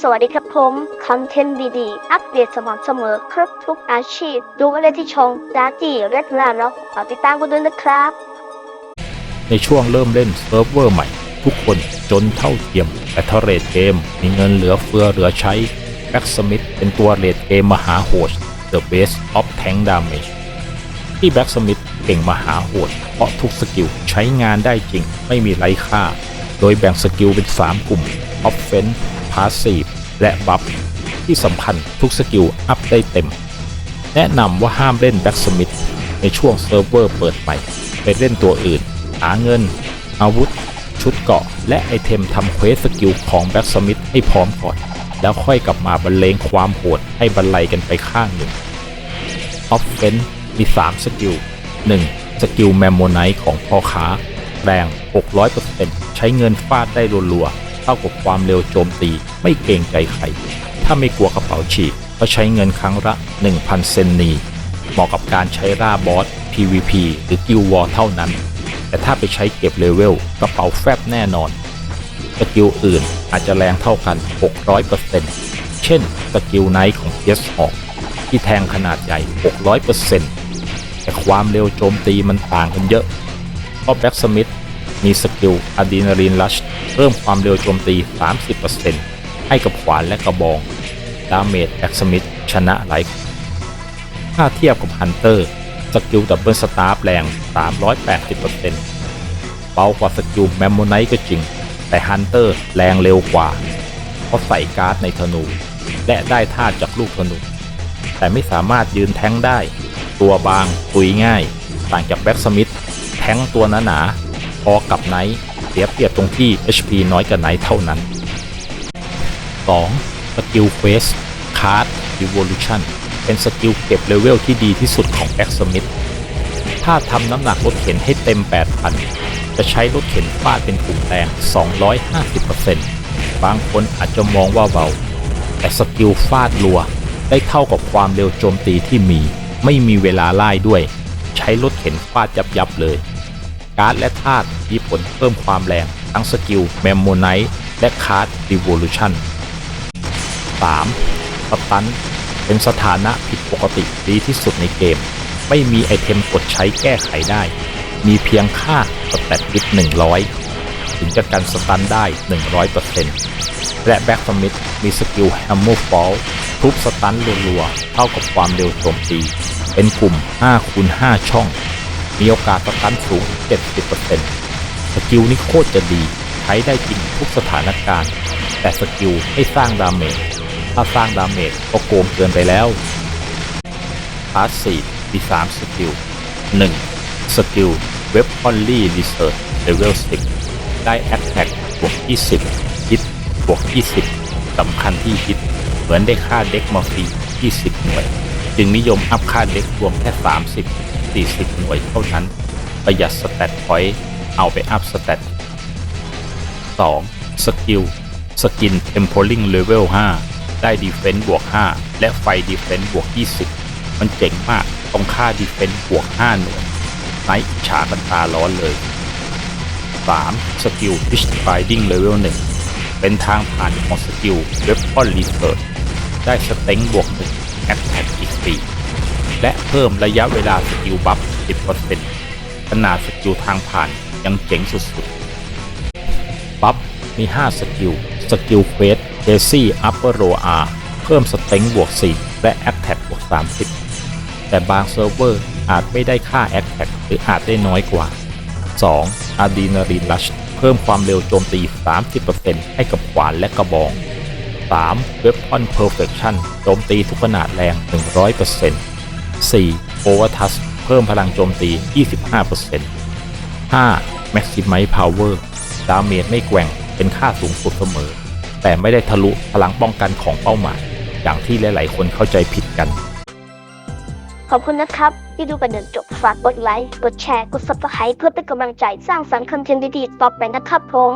สวัสดีครับผมคอนเทนต์ดีๆ อัปเดตสม่ำเสมอครบทุกอาชีพ ดูอะไรที่ช่องดาจีเรดลาเนาะฝากติดตามกันด้วยนะครับ ในช่วงเริ่มเล่นเซิร์ฟเวอร์ใหม่ ทุกคนจนเท่าเทียมแต่ถ้าเรทเกม มีเงินเหลือเฟือเหลือใช้แบ็กสมิธเป็นตัวเรทเกมมหาโหด The Base of Tank Damage ที่แบ็กสมิธเก่งมหาโหด เพราะทุกสกิลใช้งานได้จริงไม่มีไร้ค่า โดยแบ่งสกิลเป็น 3 กลุ่ม Offense Passive และ Buff ที่สำคัญทุกสกิลอัพได้เต็ม แนะนำว่าห้ามเล่นแบ็กสมิธในช่วงเซิร์ฟเวอร์เปิดใหม่ไปเล่นตัวอื่น หาเงิน อาวุธ ชุดเกาะ และไอเทมทำเควสสกิลของแบ็กสมิธให้พร้อมก่อน แล้วค่อยกลับมาบรรเลงความโหดให้บรรลัยกันไปข้างหนึ่งออฟเฟนมี 3 สกิล 1. สกิลแมมโมไนท์ของพ่อค้าแรง 600%ใช้เงินฟาดได้รัวๆเท่ากับความเร็วโจมตี ไม่เกรงใจใคร ถ้าไม่กลัวกระเป๋าฉีกก็ใช้เงินครั้งละ 1,000 เซนนี เหมาะกับการใช้ล่าบอส PVP หรือกิลวอร์เท่านั้น แต่ถ้าไปใช้เก็บเลเวลกระเป๋าแฟบแน่นอนสกิลอื่นอาจจะแรงเท่ากัน 600%เช่นสกิลไนท์ของ PS ออกที่แทงขนาดใหญ่ 600%แต่ความเร็วโจมตีมันต่างกันเยอะ เพราะแบ็กสมิธมีสกิลอะดรีนาลีนลัชเพิ่มความเร็วโจมตี 30% ให้กับขวานและกระบองดาเมจแบ็กสมิธชนะหลายถ้าเทียบกับฮันเตอร์สกิลดับเบิลสตาร์แรง 380%เบากว่าสกิลแมมโมไนท์ก็จริง แต่ฮันเตอร์แรงเร็วกว่า เพราะใส่การ์ดในธนู และได้ท่าจากลูกธนู แต่ไม่สามารถยืนแท้งได้ ตัวบางตุยง่าย ต่างจากแบ็กสมิธแท้งตัวหนาๆพอกับไนท์เสียเปรียบตรงที่ HP น้อยกว่าไนท์เท่านั้น 2. สกิลเควสคาร์ด Evolution เป็นสกิลเก็บเลเวลที่ดีที่สุดของแบ็กสมิธถ้าทำน้ำหนักรถเข็นให้เต็ม 8,000 จะใช้รถเข็นฟาดเป็นกลุ่มแรง 250%บางคนอาจจะมองว่าเบา แต่สกิลฟาดรัว ได้เท่ากับความเร็วโจมตีที่มี ไม่มีเวลาไล่ด้วย ใช้รถเข็นฟาดยับยับเลย การ์ดและธาตุมีผลเพิ่มความแรง ทั้งสกิลแมมโมไนท์และคาร์ด Revolution 3. สตันเป็นสถานะผิดปกติดีที่สุดในเกม ไม่มีไอเทมกดใช้แก้ไขได้ มีเพียงค่าสแตทบิท100 ถึงจะกันสตันได้ 100%และแบ็กฟมิดมีสกิลแฮมเมอร์ฟอลทุบสตันรัวๆเท่ากับความเร็วโจมตี เป็นกลุ่ม5คูณ5ช่อง มีโอกาสสตันสูง 70%สกิลนี้โคตรจะดี ใช้ได้จริงทุกสถานการณ์ แต่สกิลไม่สร้างดาเมจ ถ้าสร้างดาเมจก็โกงเกินไปแล้วพาสซีฟมี3สกิล 1. สกิลเว็บออนลี่รีเสิร์ชเลเวล10ได้แอ t แท็กบวก20ฮิตบวก20สำคัญที่ฮิต เหมือนได้ค่าเด็กมาฟรี20หน่วย จึงนิยมอัพค่าเด็กรวมแค่30 40หน่วยเท่านั้น ประหยัดสแตทพอยต์เอาไปอัพสแตท 2. สกิลสกิน Tempering Level 5 ได้ Defense บวก 5 และไฟ Defense บวก 20 มันเจ๋งมากต้องค่า Defense บวก 5 หน่วยไนท์ฉากันตาร้อนเลย 3. สกิล Fish Finding Level 1 เป็นทางผ่านของสกิล Weapon Research ได้สเต็งบวก1 Attack อีก 4 และเพิ่มระยะเวลาสกิลบัฟ 10%ขนาดสกิลทางผ่านยังเจ๋งสุดๆ บัฟมี 5 สกิล สกิลเควสเจซี่อัปเปอร์โรอาเพิ่มสเต็งบวก 4 และแอ t แท็กบวก 30 แต่บางเซิร์ฟเวอร์อาจไม่ได้ค่าแอ t แท็กหรืออาจได้น้อยกว่า 2. อะดรีนาลีนลัชเพิ่มความเร็วโจมตี 30%ให้กับขวานและกระบอง 3. Weapon Perfection โจมตีทุกขนาดแรง 100% 4. Overtouch เพิ่มพลังโจมตี 25% 5. Maximize Power ดาเมจไม่แกว่ง เป็นค่าสูงสุดเสมอ แต่ไม่ได้ทะลุพลังป้องกันของเป้าหมาย อย่างที่หลายๆ คนเข้าใจผิดกัน ขอบคุณนะครับ ที่ดูกันจนจบฝากกดไลค์ กดแชร์ กด subscribe เพื่อเป็นกำลังใจสร้างสรรค์คอนเทนต์ดีๆต่อไปนะครับผม